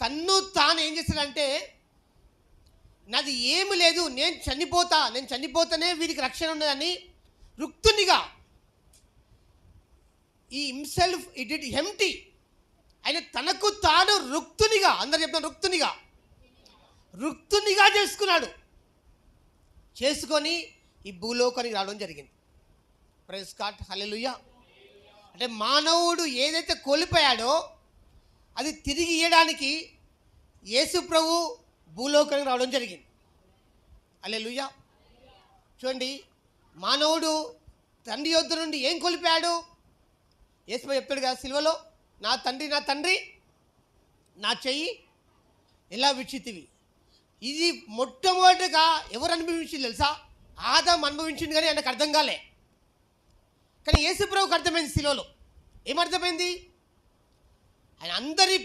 తన్ను తాను ఏం చేశాడంటే నాది ఏమి లేదు నేను చనిపోతా నేను చనిపోతానే వీరికి రక్షణ ఉండదని రుక్తునిగా ఈ హిమ్సెల్ఫ్ ఇట్ ఇట్ హెమ్టీ ఆయన తనకు తాను రుక్తునిగా అందరు చెప్తాను రుక్తునిగా. రుక్తునిగా చేసుకున్నాడు. చేసుకొని ఈ భూలోకానికి రావడం జరిగింది. ప్రెస్ కార్ట్ హలెలుయ్య అంటే మానవుడు ఏదైతే కోల్పోయాడో అది తిరిగి ఇవ్వడానికి యేసు ప్రభు భూలోకానికి రావడం జరిగింది. హల్లెలూయా. చూడండి మానవుడు తండ్రి యొద్ద నుండి ఏం కోల్పోయాడు? యేసు చెప్తాడు కదా సిల్వలో నా తండ్రి నా తండ్రి నా చెయ్యి ఎలా విచ్చితివి ఇది మొట్టమొదటిగా ఎవరు అనుభవించింది తెలుసా? ఆదాం అనుభవించింది కానీ ఆయనకు అర్థం కాలే. కానీ యేసుప్రభుకి అర్థమైంది సిలువలో. ఏమర్థమైంది? అందరి